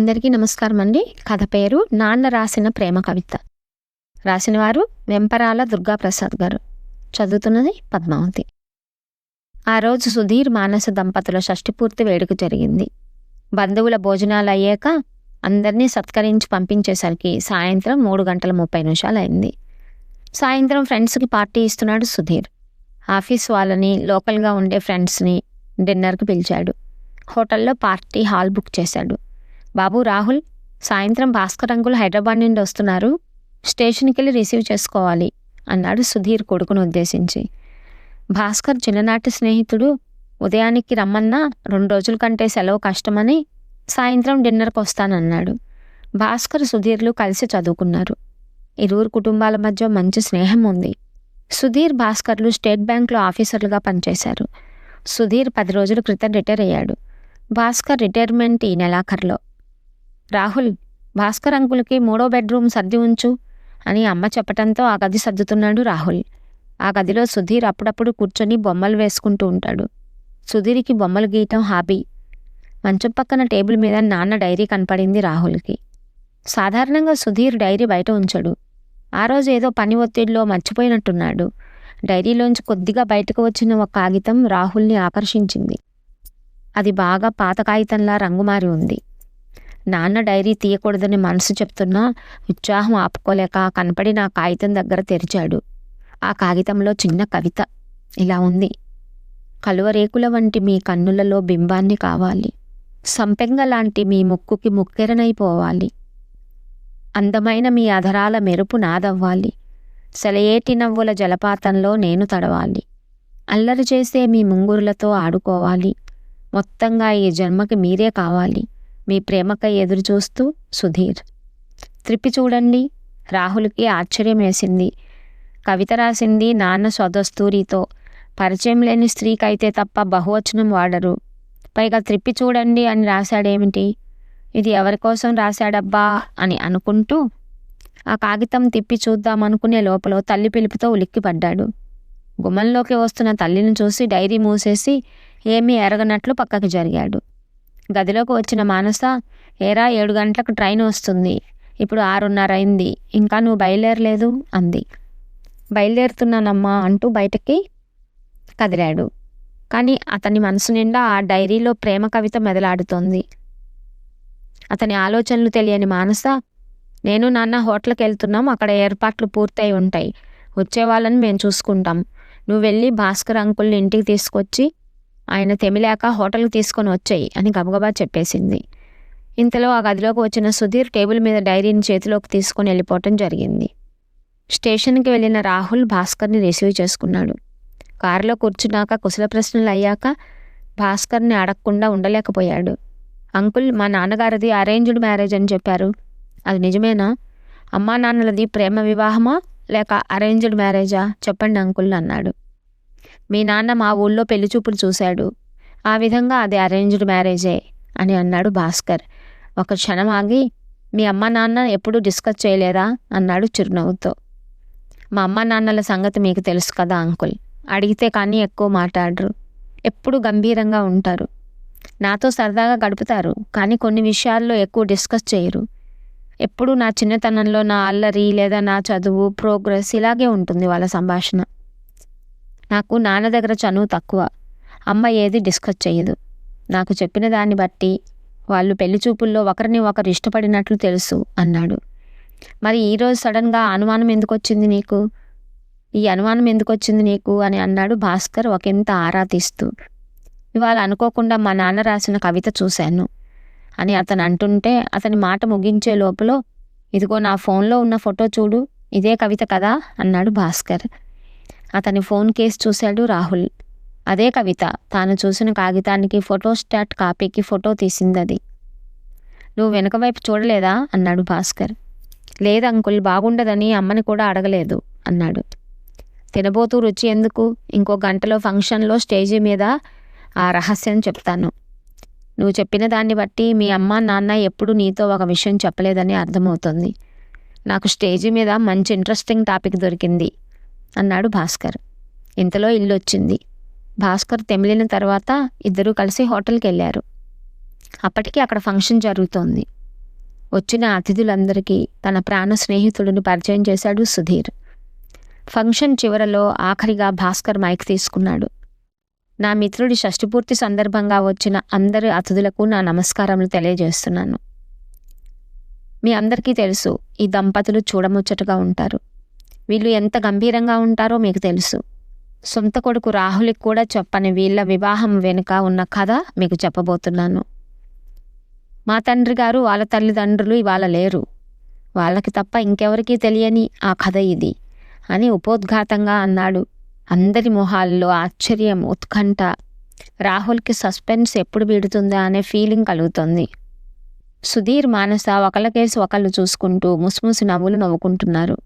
అందరికీ నమస్కారం అండి కథ పేరు నాన్న రాసిన ప్రేమ కవిత. రాసినవారు వెంపరాల దుర్గాప్రసాద్ గారు. చదువుతున్నది పద్మావతి. ఆ రోజు సుధీర్ మానస దంపతుల షష్టిపూర్తి వేడుక జరిగింది. బంధువుల భోజనాలు అయ్యాక అందరినీ సత్కరించి పంపించేసరికి సాయంత్రం మూడు గంటల ముప్పై నిమిషాలు అయింది సాయంత్రం ఫ్రెండ్స్కి పార్టీ ఇస్తున్నాడు సుధీర్. ఆఫీస్ వాళ్ళని లోకల్గా ఉండే ఫ్రెండ్స్ని డిన్నర్కి పిలిచాడు. హోటల్లో పార్టీ హాల్ బుక్ చేశాడు. బాబు రాహుల్ సాయంత్రం భాస్కర్ అంకుల్ హైదరాబాద్ నుండి వస్తున్నారు. స్టేషన్కి వెళ్ళి రిసీవ్ చేసుకోవాలి అన్నాడు సుధీర్ కొడుకును ఉద్దేశించి. భాస్కర్ చిన్ననాటి స్నేహితుడు ఉదయానికి రమ్మన్నా రెండు రోజుల కంటే సెలవు కష్టమని సాయంత్రం డిన్నర్కి వస్తానన్నాడు. భాస్కర్ సుధీర్లు కలిసి చదువుకున్నారు. ఇరువురు కుటుంబాల మధ్య మంచి స్నేహం ఉంది. సుధీర్ భాస్కర్లు స్టేట్ బ్యాంక్లో ఆఫీసర్లుగా పనిచేశారు. సుధీర్ పది రోజుల క్రితం రిటైర్ అయ్యాడు. భాస్కర్ రిటైర్మెంట్ ఈ నెలాఖరులో. రాహుల్ భాస్కర్ అంకుల్కి మూడో బెడ్రూమ్ సర్ది ఉంచు అని అమ్మ చెప్పటంతో ఆ గది సర్దుతున్నాడు రాహుల్. ఆ గదిలో సుధీర్ అప్పుడప్పుడు కూర్చొని బొమ్మలు వేసుకుంటూ ఉంటాడు. సుధీర్కి బొమ్మలు గీయటం హాబీ. మంచం పక్కన టేబుల్ మీద నాన్న డైరీ కనపడింది రాహుల్కి. సాధారణంగా సుధీర్ డైరీ బయట ఉంచడు. ఆ రోజు ఏదో పని ఒత్తిడిలో మర్చిపోయినట్టున్నాడు. డైరీలోంచి కొద్దిగా బయటకు వచ్చిన ఒక కాగితం రాహుల్ని ఆకర్షించింది. అది బాగా పాత కాగితంలా రంగుమారి ఉంది. నాన్న డైరీ తీయకూడదని మనసు చెప్తున్నా ఉత్సాహం ఆపుకోలేక కనపడి నా కాగితం దగ్గర తెరిచాడు. ఆ కాగితంలో చిన్న కవిత. ఇలా ఉంది. కలువరేకుల వంటి మీ కన్నులలో బింబాన్ని కావాలి. సంపెంగ లాంటి మీ ముక్కుకి ముక్కెరనైపోవాలి. అందమైన మీ అధరాల మెరుపు నాదవ్వాలి. సెలయేటి నవ్వుల జలపాతంలో నేను తడవాలి. అల్లరి చేసే మీ ముంగురులతో ఆడుకోవాలి. మొత్తంగా ఈ జన్మకి మీరే కావాలి. మీ ప్రేమకై ఎదురుచూస్తూ సుధీర్. త్రిప్పి చూడండి రాహుల్కి ఆశ్చర్యం వేసింది. కవిత రాసింది నాన్న స్వదస్తూరితో. పరిచయం లేని స్త్రీకైతే తప్ప బహువచనం వాడరు. పైగా త్రిప్పి చూడండి అని రాశాడేమిటి? ఇది ఎవరి కోసం రాశాడబ్బా? అని అనుకుంటూ ఆ కాగితం తిప్పి చూద్దామనుకునే లోపల తల్లి పిలుపుతో ఉలిక్కిపడ్డాడు. గుమ్మంలోకి వస్తున్న తల్లిని చూసి డైరీ మూసేసి ఏమీ ఎరగనట్లు పక్కకి జరిగాడు. గదిలోకి వచ్చిన మానస ఏరా ఏడు గంటలకు ట్రైన్ వస్తుంది. ఇప్పుడు ఆరున్నర అయింది. ఇంకా నువ్వు బయలుదేరలేదు? అంది. బయలుదేరుతున్నానమ్మా అంటూ బయటకి కదిలాడు. కానీ అతని మనసు నిండా ఆ డైరీలో ప్రేమ కవిత మెదలాడుతోంది. అతని ఆలోచనలు తెలియని మానస నేను నాన్న హోటల్కి వెళ్తున్నాం. అక్కడ ఏర్పాట్లు పూర్తయి ఉంటాయి. వచ్చే వాళ్ళని మేము చూసుకుంటాం. నువ్వు వెళ్ళి భాస్కర్ అంకుల్ని ఇంటికి తీసుకొచ్చి ఆయన తెమిలాక హోటల్కి తీసుకొని వచ్చాయి అని గబగబా చెప్పేసింది. ఇంతలో ఆ గదిలోకి వచ్చిన సుధీర్ టేబుల్ మీద డైరీని చేతిలోకి తీసుకొని వెళ్ళిపోవటం జరిగింది. స్టేషన్కి వెళ్ళిన రాహుల్ భాస్కర్ని రిసీవ్ చేసుకున్నాడు. కారులో కూర్చున్నాక కుశల ప్రశ్నలు అయ్యాక భాస్కర్ని అడగకుండా ఉండలేకపోయాడు. అంకుల్ మా నాన్నగారిది అరేంజ్డ్ మ్యారేజ్ అని చెప్పారు. అది నిజమేనా? అమ్మా నాన్నలది ప్రేమ వివాహమా? లేక అరేంజ్డ్ మ్యారేజా? చెప్పండి అంకుల్ అన్నాడు. మీ నాన్న మా ఊళ్ళో పెళ్ళి చూపులు చూశాడు. ఆ విధంగా అది అరేంజ్డ్ మ్యారేజే అని అన్నాడు భాస్కర్. ఒక క్షణం ఆగి మీ అమ్మ నాన్న ఎప్పుడూ డిస్కస్ చేయలేదా అన్నాడు చిరునవ్వుతో. మా అమ్మ నాన్నల సంగతి మీకు తెలుసు కదా అంకుల్. అడిగితే కానీ ఎక్కువ మాట్లాడరు. ఎప్పుడు గంభీరంగా ఉంటారు. నాతో సరదాగా గడుపుతారు కానీ కొన్ని విషయాల్లో ఎక్కువ డిస్కస్ చేయరు. ఎప్పుడు నా చిన్నతనంలో నా అల్లరి లేదా నా చదువు ప్రోగ్రెస్ ఇలాగే ఉంటుంది వాళ్ళ సంభాషణ. నాకు నాన్న దగ్గర చనువు తక్కువ. అమ్మ ఏది డిస్కస్ చేయదు నాకు చెప్పిన దాన్ని బట్టి వాళ్ళు పెళ్ళి చూపుల్లో ఒకరిని ఒకరు ఇష్టపడినట్లు తెలుసు అన్నాడు. మరి ఈరోజు సడన్గా అనుమానం ఎందుకు వచ్చింది నీకు? ఈ అనుమానం ఎందుకు వచ్చింది నీకు? అని అన్నాడు భాస్కర్ ఒకంత ఆరా తీస్తూ. ఇవాళ అనుకోకుండా మా నాన్న రాసిన కవిత చూశాను అని అతను అంటుంటే అతని మాట ముగించే లోపల ఇదిగో నా ఫోన్లో ఉన్న ఫోటో చూడు ఇదే కవిత కదా అన్నాడు భాస్కర్. అతని ఫోన్ కేసు చూశాడు రాహుల్. అదే కవిత తాను చూసిన కాగితానికి ఫోటోస్టాట్ కాపీకి ఫోటో తీసింది అది నువ్వు వెనుక వైపు చూడలేదా? అన్నాడు భాస్కర్. లేదు అంకుల్ బాగుండదని అమ్మని కూడా అడగలేదు అన్నాడు. తినబోతూ రుచి ఎందుకు? ఇంకో గంటలో ఫంక్షన్లో స్టేజీ మీద ఆ రహస్యం చెప్తాను. నువ్వు చెప్పిన దాన్ని బట్టి మీ అమ్మ నాన్న ఎప్పుడు నీతో ఒక విషయం చెప్పలేదని అర్థమవుతుంది. నాకు స్టేజీ మీద మంచి ఇంట్రెస్టింగ్ టాపిక్ దొరికింది. అన్నాడు భాస్కర్. ఇంతలో ఇల్లు వచ్చింది భాస్కర్ తెమిలిన తర్వాత ఇద్దరూ కలిసి హోటల్కి వెళ్ళారు అప్పటికి అక్కడ ఫంక్షన్ జరుగుతోంది. వచ్చిన అతిథులందరికీ తన ప్రాణ స్నేహితుడిని పరిచయం చేశాడు సుధీర్. ఫంక్షన్ చివరలో ఆఖరిగా భాస్కర్ మైక్ తీసుకున్నాడు. నా మిత్రుడి షష్టిపూర్తి సందర్భంగా వచ్చిన అందరి అతిథులకు నా నమస్కారములు తెలియజేస్తున్నాను. మీ అందరికీ తెలుసు ఈ దంపతులు చూడముచ్చటగా ఉంటారు. వీళ్ళు ఎంత గంభీరంగా ఉంటారో మీకు తెలుసు. సొంత కొడుకు రాహుల్కి కూడా చెప్పని వీళ్ళ వివాహం వెనుక ఉన్న కథ మీకు చెప్పబోతున్నాను. మా తండ్రి గారు వాళ్ళ తల్లిదండ్రులు ఇవాళ లేరు. వాళ్ళకి తప్ప ఇంకెవరికీ తెలియని ఆ కథ ఇది అని ఉపోద్ఘాతంగా అన్నాడు. అందరి మొహాల్లో ఆశ్చర్యం ఉత్కంఠ. రాహుల్కి సస్పెన్స్ ఎప్పుడు వీడుతుందా అనే ఫీలింగ్ కలుగుతుంది. సుధీర్ మానస ఒకళ్ళకేసి ఒకళ్ళు చూసుకుంటూ ముసుముసు నవ్వులు నవ్వుకుంటున్నారు.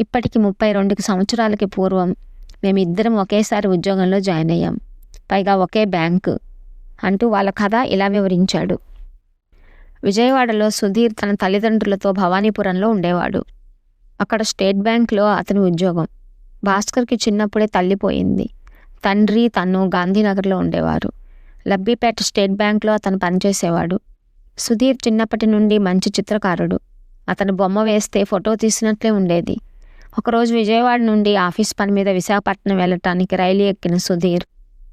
ఇప్పటికి ముప్పై రెండు సంవత్సరాలకి పూర్వం మేమిద్దరం ఒకేసారి ఉద్యోగంలో జాయిన్ అయ్యాం. పైగా ఒకే బ్యాంకు అంటూ వాళ్ళ కథ ఇలా వివరించాడు. విజయవాడలో సుధీర్ తన తల్లిదండ్రులతో భవానీపురంలో ఉండేవాడు. అక్కడ స్టేట్ బ్యాంక్లో అతని ఉద్యోగం. భాస్కర్కి చిన్నప్పుడే తల్లిపోయింది తండ్రి తను గాంధీనగర్లో ఉండేవారు. లబ్బీపేట స్టేట్ బ్యాంక్లో అతను పనిచేసేవాడు. సుధీర్ చిన్నప్పటి నుండి మంచి చిత్రకారుడు. అతను బొమ్మ వేస్తే ఫోటో తీసినట్లే ఉండేది. ఒకరోజు విజయవాడ నుండి ఆఫీస్ పని మీద విశాఖపట్నం వెళ్ళటానికి రైలు ఎక్కిన సుధీర్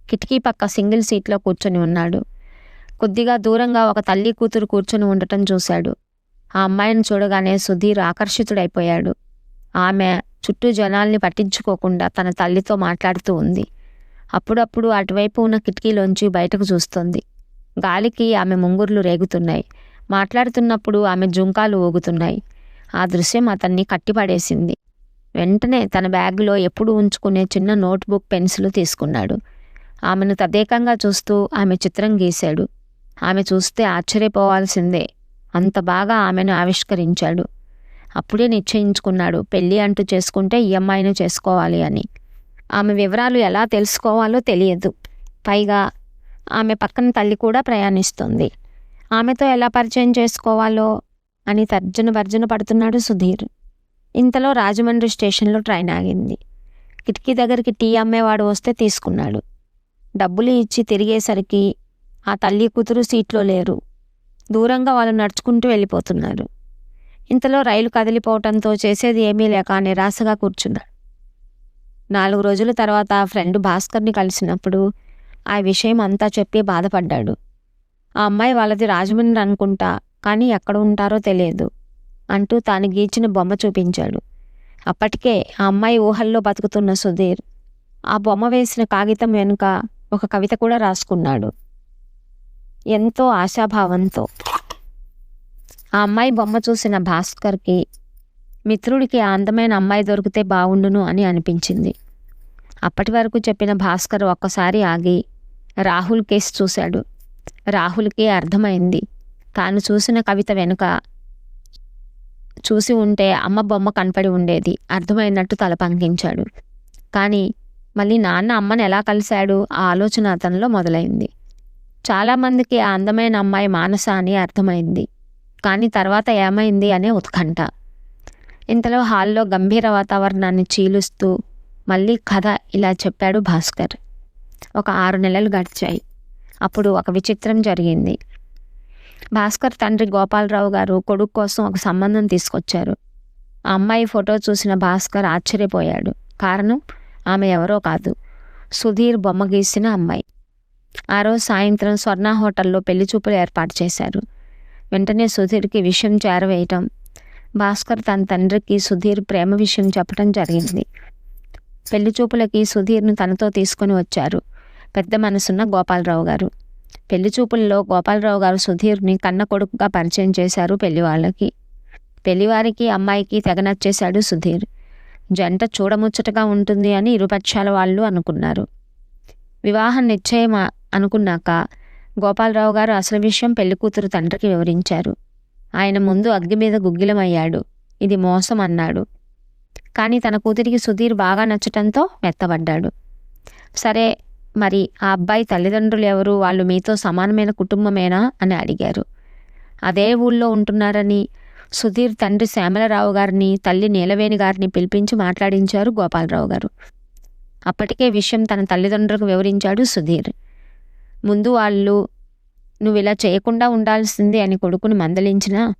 కిటికీ పక్క సింగిల్ సీట్లో కూర్చొని ఉన్నాడు. కొద్దిగా దూరంగా ఒక తల్లి కూతురు కూర్చొని ఉండటం చూశాడు. ఆ అమ్మాయిని చూడగానే సుధీర్ ఆకర్షితుడైపోయాడు. ఆమె చుట్టూ జనాల్ని పట్టించుకోకుండా తన తల్లితో మాట్లాడుతూ ఉంది. అప్పుడప్పుడు అటువైపు ఉన్న కిటికీలోంచి బయటకు చూస్తుంది. గాలికి ఆమె ముంగుర్లు రేగుతున్నాయి. మాట్లాడుతున్నప్పుడు ఆమె జుంకాలు ఊగుతున్నాయి. ఆ దృశ్యం అతన్ని కట్టిపడేసింది. వెంటనే తన బ్యాగులో ఎప్పుడు ఉంచుకునే చిన్న నోట్బుక్ పెన్సిల్ తీసుకున్నాడు. ఆమెను తదేకంగా చూస్తూ ఆమె చిత్రం గీశాడు. ఆమె చూస్తే ఆశ్చర్యపోవాల్సిందే. అంత బాగా ఆమెను ఆవిష్కరించాడు. అప్పుడే నిశ్చయించుకున్నాడు పెళ్ళి అంటూ చేసుకుంటే ఈ అమ్మాయిని చేసుకోవాలి అని. ఆమె వివరాలు ఎలా తెలుసుకోవాలో తెలియదు. పైగా ఆమె పక్కన తల్లి కూడా ప్రయాణిస్తుంది. ఆమెతో ఎలా పరిచయం చేసుకోవాలో అని తర్జన భర్జన పడుతున్నాడు సుధీర్. ఇంతలో రాజమండ్రి స్టేషన్లో ట్రైన్ ఆగింది. కిటికీ దగ్గరికి టీ అమ్మేవాడు వస్తే తీసుకున్నాడు. డబ్బులు ఇచ్చి తిరిగేసరికి ఆ తల్లి కూతురు సీట్లో లేరు. దూరంగా వాళ్ళు నడుచుకుంటూ వెళ్ళిపోతున్నారు. ఇంతలో రైలు కదిలిపోవటంతో చేసేది ఏమీ లేక నిరాశగా కూర్చున్నాడు. నాలుగు రోజుల తర్వాత ఫ్రెండ్ భాస్కర్ని కలిసినప్పుడు ఆ విషయం అంతా చెప్పి బాధపడ్డాడు. ఆ అమ్మాయి వాళ్ళది రాజమండ్రి అనుకుంటా కానీ ఎక్కడ ఉంటారో తెలియదు. అంటూ తాను గీచిన బొమ్మ చూపించాడు. అప్పటికే ఆ అమ్మాయి ఊహల్లో బతుకుతున్న సుధీర్ ఆ బొమ్మ వేసిన కాగితం వెనుక ఒక కవిత కూడా రాసుకున్నాడు. ఎంతో ఆశాభావంతో. ఆ అమ్మాయి బొమ్మ చూసిన భాస్కర్కి మిత్రుడికి ఆ అందమైన అమ్మాయి దొరికితే బాగుండును అని అనిపించింది. అప్పటి వరకు చెప్పిన భాస్కర్ ఒక్కసారి ఆగి రాహుల్ కేసు చూశాడు. రాహుల్కి అర్థమైంది. తాను చూసిన కవిత వెనుక చూసి ఉంటే అమ్మ బొమ్మ కనపడి ఉండేది. అర్థమైనట్టు తల పంకించాడు. కానీ మళ్ళీ నాన్న అమ్మని ఎలా కలిశాడు? ఆ ఆలోచన అతనిలో మొదలైంది. చాలామందికి ఆ అందమైన అమ్మాయి మానస అని అర్థమైంది. కానీ తర్వాత ఏమైంది అనే ఉత్కంఠ. ఇంతలో హాల్లో గంభీర వాతావరణాన్ని చీలుస్తూ మళ్ళీ కథ ఇలా చెప్పాడు భాస్కర్. ఒక ఆరు నెలలు గడిచాయి. అప్పుడు ఒక విచిత్రం జరిగింది. భాస్కర్ తండ్రి గోపాలరావు గారు కొడుకు కోసం ఒక సంబంధం తీసుకొచ్చారు. ఆ అమ్మాయి ఫోటో చూసిన భాస్కర్ ఆశ్చర్యపోయాడు. కారణం? ఆమె ఎవరో కాదు. సుధీర్ బొమ్మ గీసిన అమ్మాయి. ఆ రోజు సాయంత్రం స్వర్ణ హోటల్లో పెళ్ళి చూపులు ఏర్పాటు చేశారు. వెంటనే సుధీర్కి విషయం చేరవేయటం భాస్కర్ తన తండ్రికి సుధీర్ ప్రేమ విషయం చెప్పడం జరిగింది. పెళ్ళి చూపులకి సుధీర్ను తనతో తీసుకొని వచ్చారు. పెద్ద మనసున్న గోపాలరావు గారు. పెళ్ళి చూపుల్లో గోపాలరావు గారు సుధీర్ని కన్న కొడుకుగా పరిచయం చేశారు పెళ్ళి వాళ్ళకి పెళ్ళివారికి అమ్మాయికి తెగ నచ్చేశాడు సుధీర్. జంట చూడముచ్చటగా ఉంటుంది అని ఇరుపక్షాల వాళ్ళు అనుకున్నారు. వివాహం నిశ్చయం అనుకున్నాక గోపాలరావు గారు అసలు విషయం పెళ్ళికూతురు తండ్రికి వివరించారు. ఆయన ముందు అగ్గి మీద గుగ్గిలమయ్యాడు. ఇది మోసం అన్నాడు. కానీ తన కూతురికి సుధీర్ బాగా నచ్చటంతో మెత్తబడ్డాడు. సరే మరి ఆ అబ్బాయి తల్లిదండ్రులు ఎవరు? వాళ్ళు మీతో సమానమైన కుటుంబమేనా? అని అడిగారు. అదే ఊళ్ళో ఉంటున్నారని సుధీర్ తండ్రి శ్యామలరావు గారిని తల్లి నీలవేణి గారిని పిలిపించి మాట్లాడించారు గోపాలరావు గారు. అప్పటికే విషయం తన తల్లిదండ్రులకు వివరించాడు సుధీర్. ముందు వాళ్ళు నువ్వు ఇలా చేయకుండా ఉండాల్సింది అని కొడుకుని మందలించినా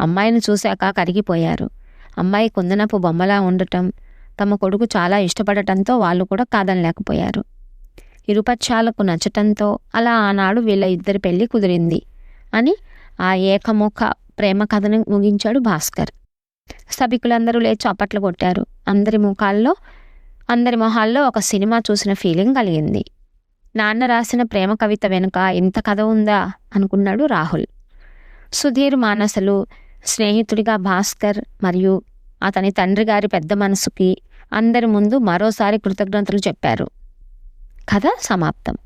అమ్మాయిని చూశాక కరిగిపోయారు. అమ్మాయి కుందనపు బొమ్మలా ఉండటం తమ కొడుకు చాలా ఇష్టపడటంతో వాళ్ళు కూడా కాదనలేకపోయారు. ఇరుపక్షాలకు నచ్చటంతో అలా ఆనాడు వీళ్ళ ఇద్దరి పెళ్ళి కుదిరింది అని ఆ ఏకముఖ ప్రేమ కథను ముగించాడు భాస్కర్. సభికులందరూ లేచి అప్పట్లు కొట్టారు. అందరి ముఖాల్లో అందరి మొహాల్లో ఒక సినిమా చూసిన ఫీలింగ్ కలిగింది. నాన్న రాసిన ప్రేమ కవిత వెనుక ఇంత కథ ఉందా? అనుకున్నాడు రాహుల్. సుధీర్ మానసలు స్నేహితుడిగా భాస్కర్ మరియు అతని తండ్రి గారి పెద్ద మనసుకి అందరి ముందు మరోసారి కృతజ్ఞతలు చెప్పారు. కథ సమాప్తం